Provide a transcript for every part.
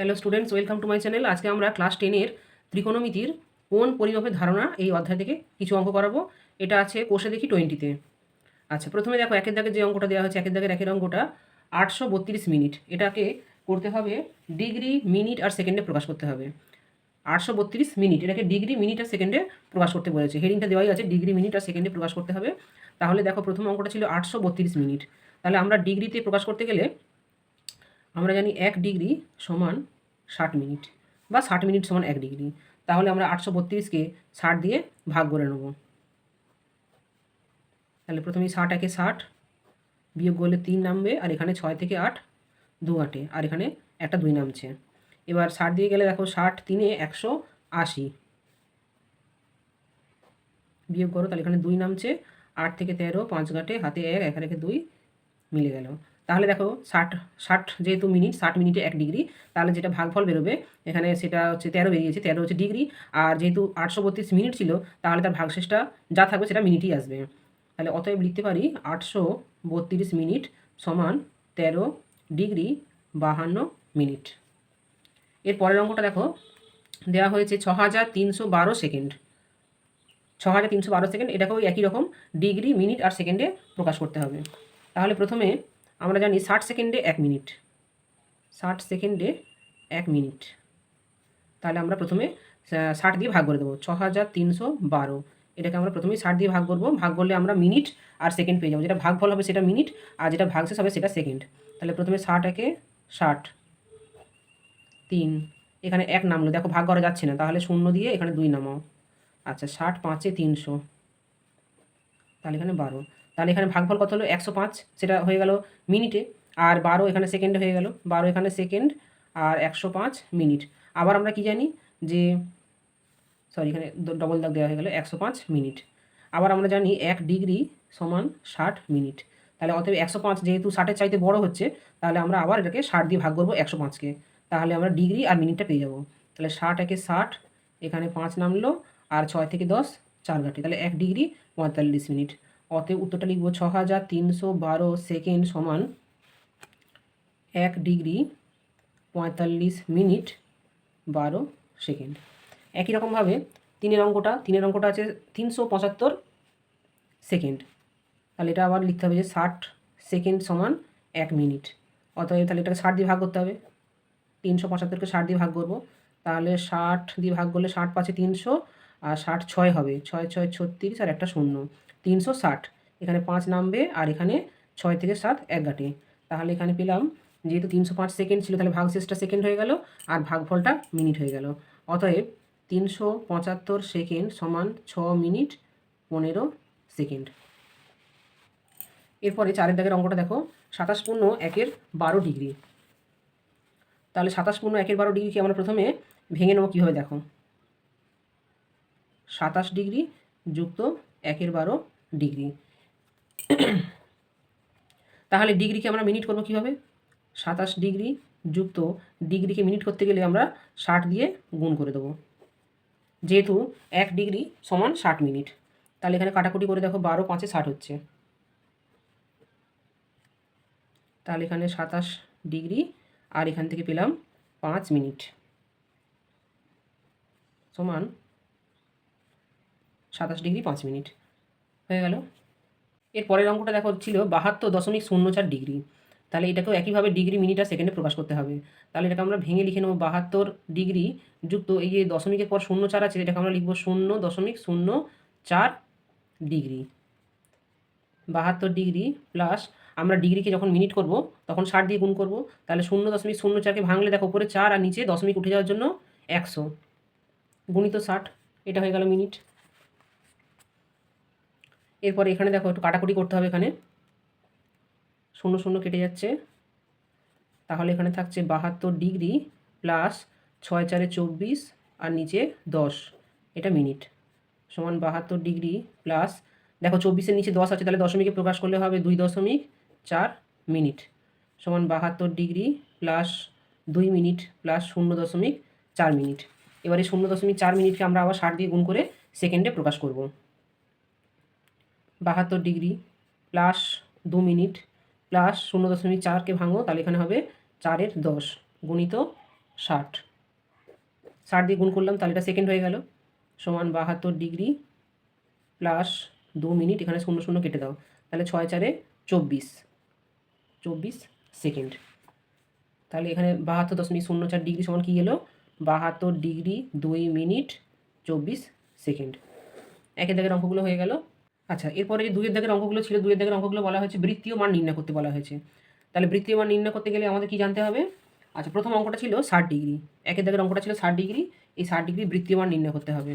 Hello students welcome to my channel আজকে আমরা class টেনের ত্রিকোণমিতির কোন পরিমাপের ধারণা এই অধ্যায় থেকে কিছু অঙ্ক করাবো। এটা আছে কোষে দেখি টোয়েন্টিতে আচ্ছা প্রথমে দেখো একের দাগের যে অঙ্কটা দেওয়া হয়েছে, একের দাগের একের অঙ্কটা আটশো বত্রিশ মিনিট। এটাকে করতে হবে ডিগ্রি মিনিট আর সেকেন্ডে প্রকাশ করতে হবে। আটশো বত্রিশ মিনিট, এটাকে ডিগ্রি মিনিট আর সেকেন্ডে প্রকাশ করতে বলেছে। হেডিংটা দেওয়াই আছে, ডিগ্রি মিনিট আর সেকেন্ডে প্রকাশ করতে হবে। তাহলে দেখো প্রথম অঙ্কটা ছিল আটশো বত্রিশ মিনিট। তাহলে আমরা ডিগ্রিতে প্রকাশ করতে গেলে আমরা জানি এক ডিগ্রি সমান ষাট মিনিট বা ষাট মিনিট সমান এক ডিগ্রি। তাহলে আমরা আটশো বত্রিশকে ষাট দিয়ে ভাগ করে নেব। তাহলে প্রথমে ষাট একে ষাট বিয়োগ করলে তিন নামবে, আর এখানে ছয় থেকে আট দু আটে, আর এখানে একটা দুই নামছে। এবার ষাট দিয়ে গেলে দেখো ষাট তিনে একশো আশি। বিয়োগ করো, তাহলে এখানে দুই নামছে, আট থেকে তেরো, পাঁচ ঘাটে হাতে এক এক রেখে দুই মিলে গেল। তাহলে দেখো ষাট ষাট যেহেতু মিনিট, ষাট মিনিটে এক ডিগ্রি, তাহলে যেটা ভাগফল বেরোবে, এখানে সেটা হচ্ছে তেরো বেরিয়েছে, তেরো হচ্ছে ডিগ্রি, আর যেহেতু আটশো বত্রিশ মিনিট ছিল, তাহলে তার ভাগশেষটা যা থাকবে সেটা মিনিটই আসবে। তাহলে অতএব লিখতে পারি আটশো বত্রিশ মিনিট সমান তেরো ডিগ্রি বাহান্ন মিনিট। এর পরের অঙ্কটা দেখো দেওয়া হয়েছে ছ হাজার তিনশো বারো সেকেন্ড। ছ হাজার তিনশো বারো সেকেন্ড, এটাকেও একই রকম, ডিগ্রি, মিনিট আর সেকেন্ডে প্রকাশ করতে হবে। তাহলে প্রথমে আমরা জানি ষাট সেকেন্ডে এক মিনিট। ষাট সেকেন্ডে এক মিনিট। তাহলে আমরা প্রথমে ষাট দিয়ে ভাগ করে দেবো। ছ হাজার তিনশো বারো। এটাকে আমরা প্রথমেই ষাট দিয়ে ভাগ করব। ভাগ করলে আমরা মিনিট আর সেকেন্ড পেয়ে যাব। যেটা ভাগ ভাগফল হবে সেটা মিনিট আর যেটা ভাগ শেষ হবে সেটা সেকেন্ড। তাহলে প্রথমে ষাট একে ষাট। তিন। এখানে এক নামলো। দেখো ভাগ করা যাচ্ছে না। তাহলে শূন্য দিয়ে এখানে দুই নামাও। আচ্ছা ষাট পাঁচে তিনশো। তাহলে এখানে বারো। তাহলে এখানে ভাগফল কত হলো? একশো পাঁচ সেটা হয়ে গেল মিনিটে, আর বারো এখানে সেকেন্ডে হয়ে গেল। বারো এখানে সেকেন্ড আর একশো পাঁচ মিনিট। আবার আমরা কি জানি? যে সরি এখানে ডবল দাগ দেওয়া হয়ে গেল, একশো পাঁচ মিনিট। আবার আমরা জানি এক ডিগ্রি সমান ষাট মিনিট। তাহলে অতএব একশো পাঁচ যেহেতু ষাটের চাইতে বড় হচ্ছে, তাহলে আমরা আবার এটাকে ষাট দিয়ে ভাগ করব একশো পাঁচকে। তাহলে আমরা ডিগ্রি আর মিনিটটা পেয়ে যাব। তাহলে ষাট একে ষাট, এখানে পাঁচ নামলো, আর ছয় থেকে দশ, চার ঘাটে। তাহলে এক ডিগ্রি পঁয়তাল্লিশ মিনিট। অতএব উত্তরটা লিখব ছ হাজার তিনশো বারো সেকেন্ড সমান এক ডিগ্রি পঁয়তাল্লিশ মিনিট বারো সেকেন্ড। একই রকমভাবে তিনের অঙ্কটা তিনের অঙ্কটা আছে তিনশো পঁচাত্তর সেকেন্ড। তাহলে এটা আবার লিখতে হবে যে ষাট সেকেন্ড সমান এক মিনিট। অতএব তাহলে এটাকে ষাট দিয়ে ভাগ করতে হবে। তিনশো পঁচাত্তরকে ষাট দিয়ে ভাগ করব। তাহলে ষাট দিয়ে ভাগ করলে ষাট পাঁচে তিনশো আর ষাট ছয় হবে। ছয় ছয়, ছত্রিশ আর একটা শূন্য। তিনশো ষাট। এখানে পাঁচ নামবে আর এখানে ছয় থেকে সাত এক তাহলে এখানে পেলাম, যেহেতু তিনশো পাঁচ সেকেন্ড ছিল, তাহলে ভাগশেষটা সেকেন্ড হয়ে গেল আর ভাগফলটা মিনিট হয়ে গেল। অতএব তিনশো পঁচাত্তর সেকেন্ড সমান ছ মিনিট পনেরো সেকেন্ড এরপরে চারের দাগের অঙ্কটা দেখো, সাতাশ পূর্ণ একের বারো ডিগ্রি তাহলে সাতাশ পূর্ণ একের বারো ডিগ্রিকে আমরা প্রথমে ভেঙে নেব কীভাবে দেখো? সাতাশ ডিগ্রি যুক্ত একের বারো ডিগ্রি। তাহলে ডিগ্রিকে আমরা মিনিট করব কীভাবে? সাতাশ ডিগ্রি যুক্ত ডিগ্রিকে মিনিট করতে গেলে আমরা ষাট দিয়ে গুণ করে দেবো। যেহেতু এক ডিগ্রি সমান ষাট মিনিট। তাহলে এখানে কাটাকুটি করে দেখো বারো পাঁচে ষাট হচ্ছে। তাহলে এখানে সাতাশ ডিগ্রি আর এখান থেকে পেলাম পাঁচ মিনিট। সমান সাতাশ ডিগ্রি পাঁচ মিনিট। হয়ে গেল। এর পরের অঙ্কটা দেখো, ছিল বাহাত্তর দশমিক শূন্য চার ডিগ্রি। তাহলে এটাকেও একইভাবে ডিগ্রি মিনিট আর সেকেন্ডে প্রকাশ করতে হবে। তাহলে এটাকে আমরা ভেঙে লিখে নেব বাহাত্তর ডিগ্রি যুক্ত এই যে দশমিকের পর শূন্য চার আছে, এটাকে আমরা লিখব শূন্য দশমিক শূন্য চার ডিগ্রি। বাহাত্তর ডিগ্রি প্লাস আমরা ডিগ্রিকে যখন মিনিট করব, তখন ষাট দিয়ে গুণ করব, তাহলে শূন্য দশমিক শূন্য চারকে ভাঙলে দেখো উপরে চার আর নিচে দশমিক উঠে যাওয়ার জন্য একশো। গুণিত ষাট, এটা হয়ে গেল মিনিট। এরপরে এখানে দেখো একটু কাটাকুটি করতে হবে এখানে। শূন্য শূন্য কেটে যাচ্ছে। তাহলে এখানে থাকছে বাহাত্তর ডিগ্রি প্লাস ছয় চারে চব্বিশ আর নিচে দশ। এটা মিনিট। সমান বাহাত্তর ডিগ্রি প্লাস, দেখো চব্বিশের নিচে দশ আছে, তাহলে দশমিকে প্রকাশ করলে হবে দুই দশমিক চার মিনিট। সমান বাহাত্তর ডিগ্রি প্লাস দুই মিনিট প্লাস শূন্য দশমিক চার মিনিট। এবারে শূন্য দশমিক চার মিনিটকে আমরা আবার ষাট দিয়ে গুণ করে সেকেন্ডে প্রকাশ করব। বাহাত্তর ডিগ্রি প্লাস দু মিনিট প্লাস শূন্য দশমিক চারকে ভাঙো, তাহলে এখানে হবে চারের দশ গুণিত ষাট। ষাট দিয়ে গুণ করলাম, তাহলে এটা সেকেন্ড হয়ে গেল। সমান বাহাত্তর ডিগ্রি প্লাস দু মিনিট, এখানে শূন্য শূন্য কেটে দাও। তাহলে ছয় চারে চব্বিশ। চব্বিশ সেকেন্ড তাহলে এখানে বাহাত্তর দশমিক শূন্য চার ডিগ্রি সমান কী এলো? বাহাত্তর ডিগ্রি দুই মিনিট চব্বিশ সেকেন্ড একের দাগের অঙ্কগুলো হয়ে গেল। আচ্ছা এরপরে যে দুইয়ের দাগের অঙ্কগুলো ছিল, দুইয়ের দাগের অঙ্কগুলো বলা হয়েছে বৃত্তীয় মান নির্ণয় করতে বলা হয়েছে। তাহলে বৃত্তীয় মান নির্ণয় করতে গেলে আমাদের কি জানতে হবে? আচ্ছা প্রথম অঙ্কটা ছিল ষাট ডিগ্রি। একের দাগের অঙ্কটা ছিল ষাট ডিগ্রি। এই ষাট ডিগ্রি বৃত্তীয় মান নির্ণয় করতে হবে।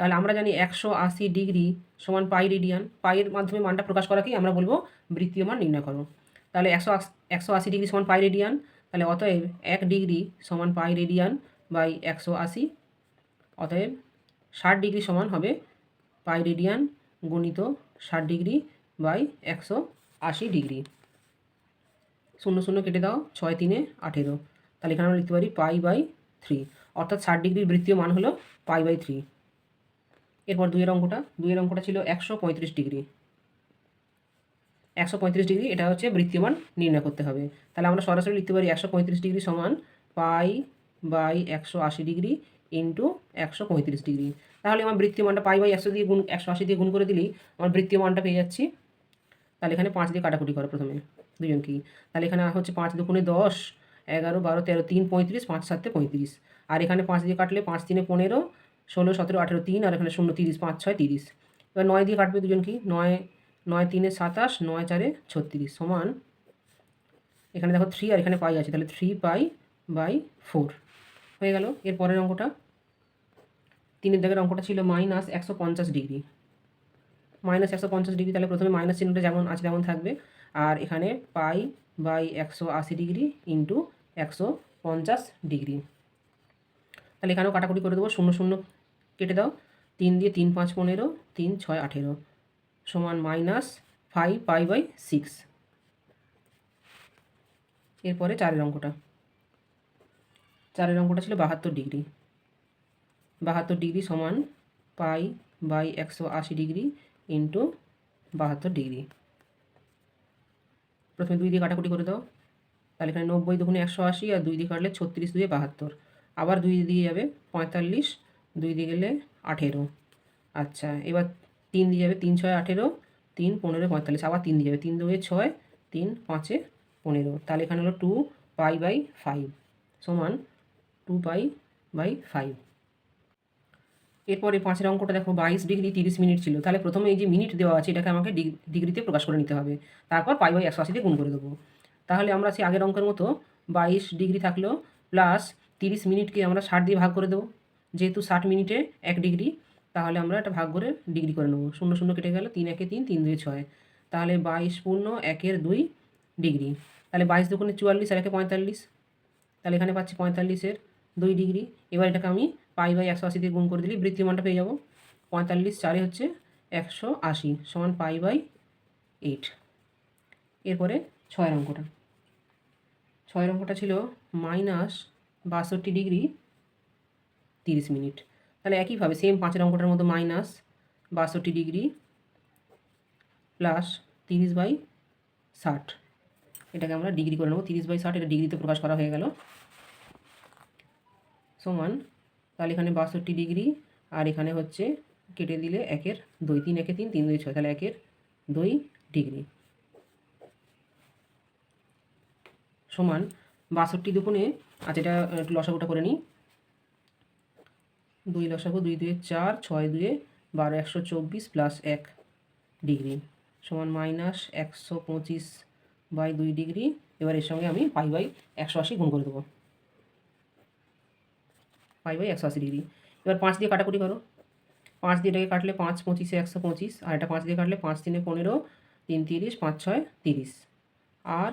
তাহলে আমরা জানি একশো আশি ডিগ্রি সমান পাই রেডিয়ান। পাইয়ের মাধ্যমে মানটা প্রকাশ করাকেই আমরা বলব বৃত্তীয় মান নির্ণয় করো। তাহলে একশো একশো আশি ডিগ্রি সমান পাই রেডিয়ান। তাহলে অতএব এক ডিগ্রি সমান পাই রেডিয়ান বাই একশো আশি। অতএব ষাট ডিগ্রি সমান হবে পাই রেডিয়ান গণিত ষাট ডিগ্রি বাই একশো আশি ডিগ্রি। শূন্য শূন্য কেটে দাও, ছয় তিনে আঠেরো। তাহলে এখানে আমরা লিখতে পারি পাই বাই থ্রি। অর্থাৎ ষাট ডিগ্রির বৃত্তীয় মান হলো পাই বাই থ্রি। এরপর দুইয়ের অঙ্কটা দুইয়ের অঙ্কটা ছিল একশো পঁয়ত্রিশ ডিগ্রি। একশো পঁয়ত্রিশ ডিগ্রি, এটা হচ্ছে বৃত্তীয় মান নির্ণয় করতে হবে। তাহলে আমরা সরাসরি লিখতে পারি একশো পঁয়ত্রিশ ডিগ্রি সমান পাই বাই একশো আশি ডিগ্রি ইন্টু একশো পঁয়ত্রিশ ডিগ্রি। তাহলে আমার বৃত্তীয় মানটা পাই বাই একশো দিয়ে গুণ, একশো আশি দিয়ে গুণ করে দিলেই আমার বৃত্তীয় মানটা পেয়ে যাচ্ছি। তাহলে এখানে পাঁচ দিয়ে কাটাকুটি করো প্রথমে দুজন কি তাহলে এখানে হচ্ছে পাঁচ দুগুণে দশ, এগারো, বারো, তেরো, তিন, পঁয়ত্রিশ, পাঁচ, সাতে পঁয়ত্রিশ। আর এখানে পাঁচ দিয়ে কাটলে পাঁচ, তিনে পনেরো, ষোলো, সতেরো, আঠেরো, তিন, আর এখানে শূন্য, তিরিশ, পাঁচ, ছয়, তিরিশ। এবার নয় দিয়ে কাটবে দুজন কি নয় নয়, তিনে সাতাশ, নয়, চারে ছত্রিশ, সমান। এখানে দেখো থ্রি আর এখানে পাই আছে, তাহলে থ্রি পাই বাই ফোর হয়ে গেল। এর পরের অঙ্কটা। তিনের দাগের অঙ্কটা ছিল মাইনাস একশো পঞ্চাশ ডিগ্রি মাইনাস একশো পঞ্চাশ ডিগ্রি তাহলে প্রথমে মাইনাস চিহ্নটা যেমন আছে তেমন থাকবে। আর এখানে পাই বাই একশো আশি ডিগ্রি ইন্টু একশো পঞ্চাশ ডিগ্রি তাহলে এখানেও কাটাকুটি করে দেবো। শূন্য শূন্য কেটে দাও। তিন দিয়ে তিন পাঁচ পনেরো, তিন ছয় আঠেরো। সমান minus five pi by six এরপরে চারের অঙ্কটা। চারের অঙ্কটা ছিল বাহাত্তর ডিগ্রি। বাহাত্তর ডিগ্রি সমান পাই বাই একশো আশি ডিগ্রি ইন্টু বাহাত্তর ডিগ্রি। প্রথমে দুই দিয়ে কাটাকুটি করে দাও। তাহলে এখানে নব্বই দুগুণে একশো আশি আর দুই দিয়ে কাটলে ছত্রিশ দুয়ে বাহাত্তর। আবার দুই দিয়ে যাবে পঁয়তাল্লিশ, দুই দিয়ে গেলে আঠেরো। আচ্ছা এবার তিন দিয়ে যাবে তিন ছয় আঠেরো, তিন পনেরো পঁয়তাল্লিশ। আবার তিন দিয়ে যাবে তিন দুয়ে ছয়, তিন পাঁচে পনেরো। তাহলে এখানে হলো টু পাই বাই ফাইভ সমান টু পাই বাই ফাইভ এরপরে পাঁচের অঙ্কটা দেখো, বাইশ ডিগ্রি তিরিশ মিনিট ছিল। তাহলে প্রথমে এই যে মিনিট দেওয়া আছে, এটাকে আমাকে ডিগ্রিতে প্রকাশ করে নিতে হবে। তারপর পাই বাই একশো আশি দিয়ে গুণ করে দেবো। তাহলে আমরা সেই আগের অঙ্কের মতো বাইশ ডিগ্রি থাকল প্লাস তিরিশ মিনিটকে আমরা ষাট দিয়ে ভাগ করে দেবো। যেহেতু ষাট মিনিটে এক ডিগ্রি, তাহলে আমরা এটা ভাগ করে ডিগ্রি করে নেব। শূন্য শূন্য কেটে গেল, তিন একে তিন তিন দুই ছয়। তাহলে বাইশ পূর্ণ একের দুই ডিগ্রি। তাহলে বাইশ দুগুণে চুয়াল্লিশ আর একে পঁয়তাল্লিশ। তাহলে এখানে পাচ্ছি পঁয়তাল্লিশের দুই ডিগ্রি। এবার এটাকে আমি পাই বাই একশো আশি দিয়ে গুণ করে দিলে বৃত্তীয় মানটা পেয়ে যাব। পঁয়তাল্লিশ চারে হচ্ছে একশো আশি সমান পাই বাই এইট। এরপরে ছয়ের অঙ্কটা। ছয়ের অঙ্কটা ছিল মাইনাস বাষট্টি ডিগ্রি তিরিশ মিনিট। তাহলে একইভাবে সেম পাঁচের অঙ্কটার মতো মাইনাস বাষট্টি ডিগ্রি প্লাস তিরিশ বাই ষাট। এটাকে আমরা ডিগ্রি করে নেব। তিরিশ বাই ষাট, এটা ডিগ্রিতে প্রকাশ করা হয়ে গেল। সমান, তাহলে এখানে বাষট্টি ডিগ্রি, আর এখানে হচ্ছে কেটে দিলে একের দুই, তিন একে তিন তিন দুই ছয়, তাহলে একের দুই ডিগ্রি। সমান বাষট্টি দুগুণে আচ্ছা এটা একটু লসাগুটা করে নিই। দুই লসাগু, দুই দুয়ে চার, ছয় দুয়ে বারো, একশো চব্বিশ প্লাস এক ডিগ্রি। সমান মাইনাস একশো পঁচিশ বাই দুই ডিগ্রি। এবার এর সঙ্গে আমি পাই বাই একশো আশি গুণ করে দেবো। পাই বাই একশো আশি ডিগ্রি। এবার পাঁচ দিয়ে কাটাকুটি করো। পাঁচ দিয়ে কাটলে পাঁচ পঁচিশে একশো পঁচিশ, আর এটা পাঁচ দিয়ে কাটলে পাঁচ তিনে পনেরো, তিন তিরিশ, পাঁচ ছয়, তিরিশ। আর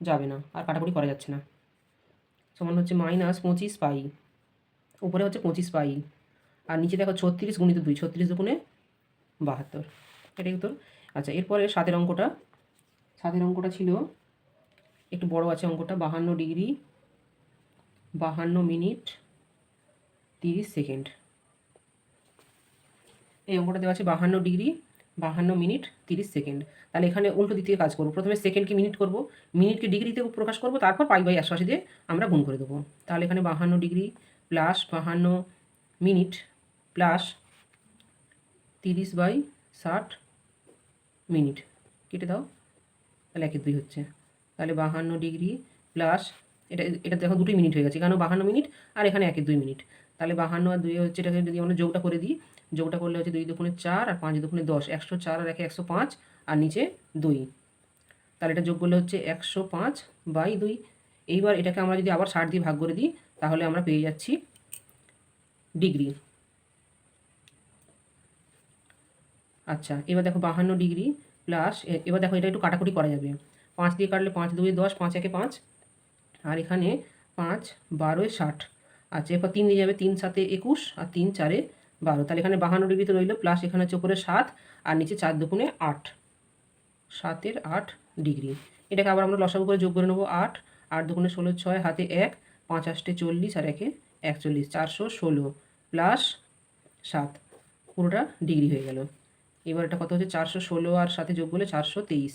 যাবে না, আর কাটাকুটি করা যাচ্ছে না। সমান হচ্ছে মাইনাস পঁচিশ পাই, উপরে হচ্ছে পঁচিশ পাই, আর নিচে দেখো ছত্রিশ গুণিত দুই, ছত্রিশ দুগুণে বাহাত্তর। এটাই উত্তর। আচ্ছা এরপরে সাতের অঙ্কটা। সাতের অঙ্কটা ছিল, একটু বড় আছে অঙ্কটা, বাহান্ন ডিগ্রি, বাহান্ন মিনিট তিরিশ সেকেন্ড। এই অঙ্কটা দেওয়া আছে বাহান্ন ডিগ্রি, বাহান্ন মিনিট, তিরিশ সেকেন্ড। তাহলে এখানে উল্টো থেকে কাজ করব। প্রথমে সেকেন্ডকে মিনিট করব? মিনিটকে ডিগ্রিতে প্রকাশ করব? তারপর পাই বাই একশো আশি দিয়ে আমরা গুণ করে দেবো। তাহলে এখানে বাহান্ন ডিগ্রি প্লাস বাহান্ন মিনিট প্লাস তিরিশ বাই ষাট মিনিট। কেটে দাও। তাহলে একের দুই হচ্ছে। তাহলে বাহান্ন ডিগ্রি প্লাস, এটা এটা দেখো দুটোই মিনিট হয়ে গেছে। এখানেও বাহান্ন মিনিট আর এখানে একের দুই মিনিট। তাহলে বাহান্ন আর দুই হচ্ছে এটাকে যদি আমরা যোগটা করে দিই, যোগটা করলে হচ্ছে দুই দুগুণে চার আর পাঁচ দুগুণে দশ, একশো চার আর একে একশো পাঁচ আর নিচে দুই। তাহলে এটা যোগ করলে হচ্ছে একশো পাঁচ বাই দুই। এইবার এটাকে আমরা যদি আবার ষাট দিয়ে ভাগ করে দিই, তাহলে আমরা পেয়ে যাচ্ছি ডিগ্রি। আচ্ছা এবার দেখো বাহান্ন ডিগ্রি প্লাস এবার দেখো এটা একটু কাটাকুটি করা যাবে। পাঁচ দিয়ে কাটলে পাঁচ দুই দশ, পাঁচ একে পাঁচ, আর এখানে পাঁচ বারোয় ষাট। আচ্ছা এরপর তিন দিয়ে যাবে তিন সাতে একুশ আর তিন চারে বারো। তাহলে এখানে বাহান্ন ডিগ্রিতে রইল প্লাস এখানে হচ্ছে উপরে সাত আর নিচে চার দুগুণে আট। সাতের আট ডিগ্রি। এটাকে আবার আমরা লসাগু করে যোগ করে নেব আট আট দুগুণে ষোলো ছয়, হাতে এক, পাঁচ আষ্টে চল্লিশ আর একে একচল্লিশ, চারশো ষোলো প্লাস সাত। পুরোটা ডিগ্রি হয়ে গেল। এবার এটা কত হচ্ছে? চারশো ষোলো আর সাথে যোগ করলে চারশো তেইশ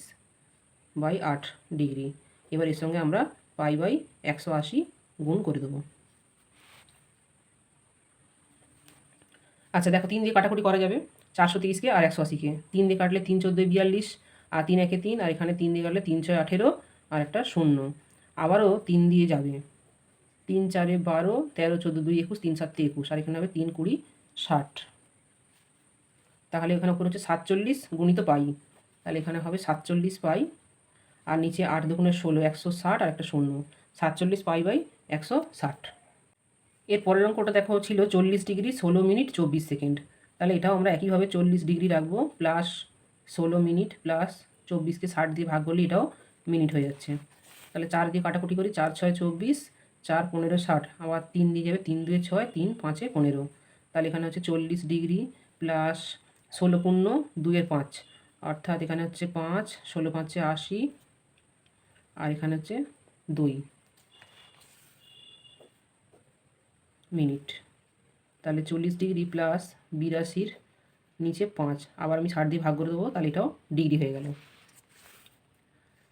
বাই আট ডিগ্রি। এবার এর সঙ্গে আমরা পাই বাই একশো আশি গুণ করে দেবো। আচ্ছা দেখো, তিন দিয়ে কাটাকুটি করা যাবে। চারশো তিরিশকে আর একশো আশিকে তিন দিয়ে কাটলে তিন চোদ্দোই বিয়াল্লিশ, আর তিন একে তিন, আর এখানে তিন দিয়ে কাটলে তিন ছয় আঠেরো, আর একটা শূন্য। আবারও তিন দিয়ে যাবে। তিন চারে বারো, তেরো, চোদ্দ, দুই, একুশ, তিন, সাতে একুশ, আর এখানে হবে তিন, কুড়ি, ষাট। তাহলে এখানে উপরে হচ্ছে সাতচল্লিশ গুণিত পাই। তাহলে এখানে হবে সাতচল্লিশ পাই, আর নিচে আট দুগুণে ষোলো, একশো ষাট, আর একটা শূন্য। সাতচল্লিশ পাই বাই একশো ষাট। এর পরের অঙ্কটা দেখো ছিল চল্লিশ ডিগ্রি ষোলো মিনিট চব্বিশ সেকেন্ড। তাহলে এটাও আমরা একইভাবে চল্লিশ ডিগ্রি রাখব, প্লাস ষোলো মিনিট, প্লাস চব্বিশকে ষাট দিয়ে ভাগ করলে এটাও মিনিট হয়ে যাচ্ছে। তাহলে চার দিয়ে কাটাকুটি করি, চার ছয় চব্বিশ, চার পনেরো ষাট, আবার তিন দিয়ে যাবে তিন দুয়ে ছয়, তিন পাঁচে পনেরো। তাহলে এখানে হচ্ছে চল্লিশ ডিগ্রি, প্লাস ষোলো পূর্ণ দুইয়ের পাঁচ। অর্থাৎ এখানে হচ্ছে পাঁচ, ষোলো পাঁচে আশি, আর এখানে হচ্ছে দুই। মিনিট। তাহলে চল্লিশ ডিগ্রি প্লাস বিরাশির নিচে পাঁচ। আবার আমি ষাট দিয়ে ভাগ করে দেবো, তাহলে এটাও ডিগ্রি হয়ে গেল।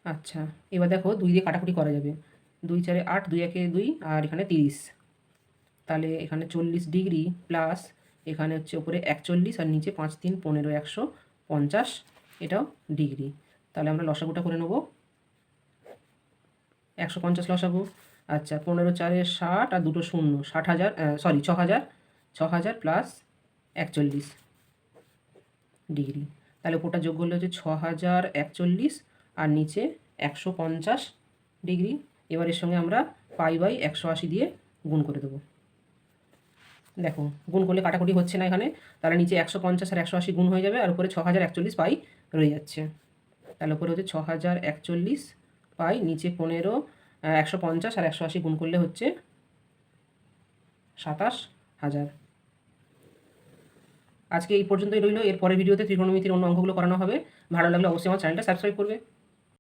আচ্ছা এবার দেখো দুই দিয়ে কাটাকুটি করা যাবে। দুই চারে আট, দুই একে দুই, আর এখানে তিরিশ। তাহলে এখানে চল্লিশ ডিগ্রি প্লাস এখানে হচ্ছে ওপরে একচল্লিশ, আর নিচে পাঁচ, তিন, পনেরো, একশো পঞ্চাশ। এটাও ডিগ্রি। তাহলে আমরা লসাগুটা করে নেব। একশো পঞ্চাশ লসাগু। আচ্ছা পনেরো চারে ষাট আর দুটো শূন্য। ষাট হাজার সরি ছ হাজার। ছ হাজার প্লাস একচল্লিশ ডিগ্রি তাহলে ওপরটা যোগ করলে হচ্ছে ছ হাজার একচল্লিশ আর নিচে একশো পঞ্চাশ ডিগ্রি এবার এর সঙ্গে আমরা পাই বাই একশো আশি দিয়ে গুণ করে দেবো। দেখো, গুণ করলে কাটাকুটি হচ্ছে না এখানে। তাহলে নিচে একশো পঞ্চাশ আর একশো আশি গুণ হয়ে যাবে আর উপরে ছ হাজার একচল্লিশ পাই রয়ে যাচ্ছে। তাহলে উপরে হচ্ছে ছ হাজার একচল্লিশ পাই, নিচে পনেরো একশো পঞ্চাশ আর একশো আশি গুণ করলে হচ্ছে সাতাশ হাজার। আজকে এই পর্যন্তই রইল। এর পরের ভিডিওতে ত্রিকোণমিতির অন্য অঙ্কগুলো করানো হবে। ভালো লাগলে অবশ্যই আমার চ্যানেলটা সাবস্ক্রাইব করবে।